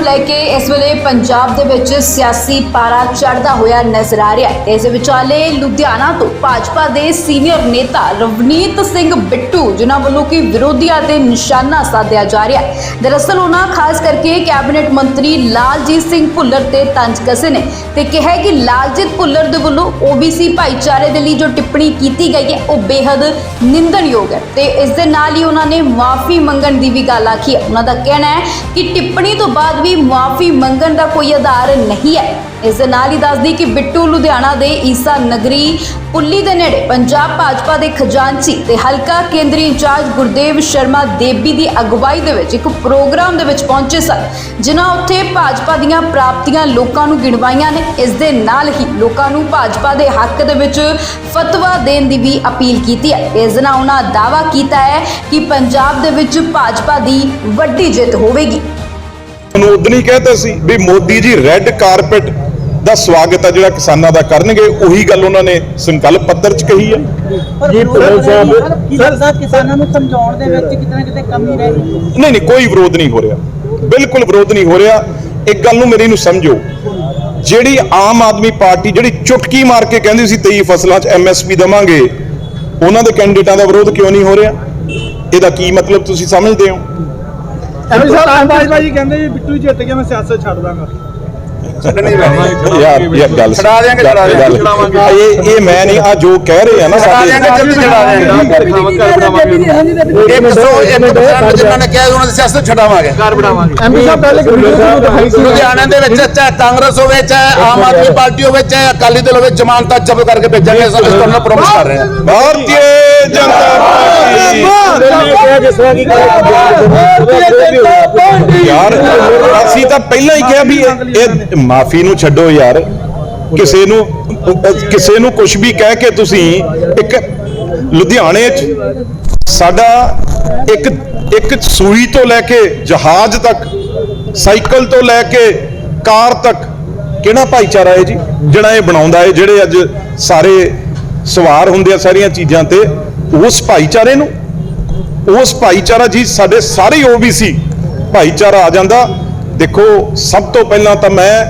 ਨੂੰ ਲੈ ਕੇ ਇਸ ਵੇਲੇ ਪੰਜਾਬ ਦੇ ਵਿੱਚ ਸਿਆਸੀ ਪਾਰਾ ਚੜਦਾ ਹੋਇਆ ਨਜ਼ਰ ਆ ਰਿਹਾ ਹੈ। ਇਸ ਵਿਚਾਲੇ ਲੁਧਿਆਣਾ ਤੋਂ ਭਾਜਪਾ ਦੇ ਸੀਨੀਅਰ ਨੇਤਾ ਰਵਨੀਤ ਸਿੰਘ ਬਿੱਟੂ, ਜਿਨ੍ਹਾਂ ਵੱਲੋਂ ਕਿ ਵਿਰੋਧੀਆਂ ਤੇ ਨਿਸ਼ਾਨਾ ਸਾਧਿਆ ਜਾ ਰਿਹਾ ਹੈ। ਦਰਅਸਲ ਉਹਨਾਂ, ਖਾਸ ਕਰਕੇ ਕੈਬਨਿਟ ਮੰਤਰੀ ਲਾਲਜੀਤ ਸਿੰਘ ਭੁੱਲਰ ਤੇ ਤੰਜ ਕਸੇ ਨੇ ਤੇ ਕਿਹਾ ਕਿ ਲਾਲਜੀਤ ਭੁੱਲਰ ਦੇ ਵੱਲੋਂ ਓਬੀਸੀ ਭਾਈਚਾਰੇ ਦੇ ਲਈ ਜੋ ਟਿੱਪਣੀ ਕੀਤੀ ਗਈ ਹੈ, ਉਹ ਬੇहद ਨਿੰਦਣਯੋਗ ਹੈ ਤੇ ਇਸ ਦੇ ਨਾਲ ਹੀ ਉਹਨਾਂ ਨੇ ਮਾਫੀ ਮੰਗਣ ਦੀ ਵੀ ਗੱਲ ਆਖੀ ਹੈ। ਉਹਨਾਂ ਦਾ ਕਹਿਣਾ ਹੈ ਕਿ ਟਿੱਪਣੀ ਤੋਂ ਬਾਅਦ ਵੀ ਮਾਫੀ ਮੰਗਣ ਦਾ ਕੋਈ ਆਧਾਰ ਨਹੀਂ ਹੈ। ਇਸ ਦੇ ਨਾਲ ਹੀ ਦੱਸਦੀ ਕਿ ਬਿੱਟੂ ਲੁਧਿਆਣਾ ਦੇ ਈਸਾ ਨਗਰੀ ਪੁੱਲੀ ਦੇ ਨੇੜੇ ਪੰਜਾਬ ਭਾਜਪਾ ਦੇ ਖਜ਼ਾਨਚੀ ਤੇ ਹਲਕਾ ਕੇਂਦਰੀ ਇੰਚਾਰਜ ਗੁਰਦੇਵ ਸ਼ਰਮਾ ਦੇਬੀ ਦੀ ਅਗਵਾਈ ਦੇ ਵਿੱਚ ਇੱਕ ਪ੍ਰੋਗਰਾਮ ਦੇ ਵਿੱਚ ਪਹੁੰਚੇ ਸਨ, ਜਿਨ੍ਹਾਂ ਉੱਥੇ ਭਾਜਪਾ ਦੀਆਂ ਪ੍ਰਾਪਤੀਆਂ ਲੋਕਾਂ ਨੂੰ ਗਿਣਵਾਈਆਂ ਨੇ। ਇਸ ਦੇ ਨਾਲ ਹੀ ਲੋਕਾਂ ਨੂੰ ਭਾਜਪਾ ਦੇ ਹੱਕ ਦੇ ਵਿੱਚ ਫਤਵਾ ਦੇਣ ਦੀ ਵੀ ਅਪੀਲ ਕੀਤੀ ਹੈ। ਇਸ ਦੇ ਨਾਲ ਉਹਨਾਂ ਦਾਅਵਾ ਕੀਤਾ ਹੈ ਕਿ ਪੰਜਾਬ ਦੇ ਵਿੱਚ ਭਾਜਪਾ ਦੀ ਵੱਡੀ ਜਿੱਤ ਹੋਵੇਗੀ। ਉਹਨੂੰ ਉਦੋਂ ਹੀ ਕਹਿਤਾ ਸੀ ਵੀ ਮੋਦੀ ਜੀ ਰੈੱਡ ਕਾਰਪਟ ਦਾ ਸਵਾਗਤ ਆ ਜਿਹੜਾ ਕਿਸਾਨਾਂ ਦਾ ਕਰਨਗੇ ਉਹੀ ਗੱਲ ਉਹਨਾਂ ਨੇ ਸੰਕਲਪ ਪੱਤਰ 'ਚ ਕਹੀ ਹੈ। ਜੀ ਭੁੱਲਰ ਸਾਹਿਬ ਕਿਸਾਨਾਂ ਨੂੰ ਸਮਝਾਉਣ ਦੇ ਵਿੱਚ ਕਿਤੇ ਨਾ ਕਿਤੇ ਕਮੀ ਰਹਿ ਗਈ। ਨਹੀਂ ਨਹੀਂ ਕੋਈ ਵਿਰੋਧ ਨਹੀਂ ਹੋ ਰਿਹਾ। ਬਿਲਕੁਲ ਵਿਰੋਧ ਨਹੀਂ ਹੋ ਰਿਹਾ। ਇੱਕ ਗੱਲ ਨੂੰ ਮੇਰੀ ਨੂੰ ਸਮਝੋ। ਜਿਹੜੀ ਆਮ ਆਦਮੀ ਪਾਰਟੀ ਜਿਹੜੀ ਚੁਟਕੀ ਮਾਰ ਕੇ ਕਹਿੰਦੀ ਸੀ 23 ਫਸਲਾਂ 'ਚ ਐਮਐਸਪੀ ਦਵਾਂਗੇ ਉਹਨਾਂ ਦੇ ਕੈਂਡੀਡੇਟਾਂ ਦਾ ਵਿਰੋਧ ਕਿਉਂ ਨਹੀਂ ਹੋ ਰਿਹਾ? ਇਹਦਾ ਕੀ ਮਤਲਬ ਤੁਸੀਂ ਸਮਝਦੇ ਹੋ? ਐਮਪੀ ਸਾਹਿਬ ਅੰਬਾਜਪਾ ਜੀ ਕਹਿੰਦੇ ਵੀ ਬਿੱਟੂ ਜਿੱਤ ਗਿਆ ਮੈਂ ਸਿਆਸਤ ਛੱਡ ਦਾਂਗਾ। ਯਾਰ ਇਹ ਗੱਲ ਛੁਡਾ ਦਿਆਂਗੇ, ਛੁਡਾ ਦਿਆਂਗੇ, ਗੱਲ- ਛੁਡਾਵਾਂਗੇ। ਇਹ ਇਹ ਮੈਂ ਨਹੀਂ ਆ ਜੋ ਕਹਿ ਰਹੇ ਆ ਨਾ ਛੁਡਾ ਦਿਆਂਗੇ, ਜਲਦੀ ਛੁਡਾ ਦਿਆਂਗੇ। ਇੱਕ ਸੌ ਇੱਕ percent ਜਿਨ੍ਹਾਂ ਨੇ ਕਿਹਾ ਉਹਨਾਂ ਦੀ ਸਿਆਸਤ ਛਡਾਵਾਂਗੇ। ਘਰ ਬਣਾਵਾਂਗੇ। ਐਮਪੀ ਸਾਹਿਬ ਪਹਿਲੇ ਇੱਕ ਵੀਡੀਓ ਤੁਹਾਨੂੰ ਦਿਖਾਈ ਸੀ। ਲੁਧਿਆਣੇ ਦੇ ਵਿੱਚ ਚਾਹੇ ਕਾਂਗਰਸ ਹੋਵੇ ਚਾਹੇ ਆਮ ਆਦਮੀ ਪਾਰਟੀ ਹੋਵੇ ਚਾਹੇ ਅਕਾਲੀ ਦਲ ਹੋਵੇ ਜ਼ਮਾਨਤਾਂ ਜ਼ਬਤ ਕਰਕੇ ਭੇਜਾਂਗੇ ਇਸ ਤੁਹਾਨੂੰ ਪ੍ਰੋਮਿਸ ਕਰ ਰਹੇ ਹਾਂ। ਭਾਰਤੀ ਜਨਤਾ ਪਾਰਟੀ ਯਾਰ ਅਸੀਂ ਤਾਂ ਪਹਿਲਾਂ ਹੀ ਕਿਹਾ ਵੀ ਇਹ- ਇਹ ਮਾਫੀ ਨੂੰ ਛੱਡੋ ਯਾਰ। ਕਿਸੇ ਨੂੰ ਕਿਸੇ ਨੂੰ ਕੁਝ ਵੀ ਕਹਿ ਕੇ ਤੁਸੀਂ ਇੱਕ ਲੁਧਿਆਣੇ 'ਚ ਸਾਡਾ ਇੱਕ ਇੱਕ ਸੂਈ ਤੋਂ ਲੈ ਕੇ ਜਹਾਜ਼ ਤੱਕ ਸਾਈਕਲ ਤੋਂ ਲੈ ਕੇ ਕਾਰ ਤੱਕ ਕਿਹੜਾ ਭਾਈਚਾਰਾ ਹੈ ਜੀ? ਜਿਹੜਾ ਇਹ ਬਣਾਉਂਦਾ ਹੈ ਜਿਹੜੇ ਅੱਜ ਸਾਰੇ ਸਵਾਰ ਹੁੰਦੇ ਆ ਸਾਰੀਆਂ ਚੀਜ਼ਾਂ ਤੇ ਉਸ ਭਾਈਚਾਰੇ ਨੂੰ ਉਸ ਭਾਈਚਾਰਾ ਜੀ, ਸਾਡੇ ਸਾਰੇ ਓਬੀਸੀ ਭਾਈਚਾਰਾ ਆ ਜਾਂਦਾ। ਦੇਖੋ, ਸਭ ਤੋਂ ਪਹਿਲਾਂ ਤਾਂ ਮੈਂ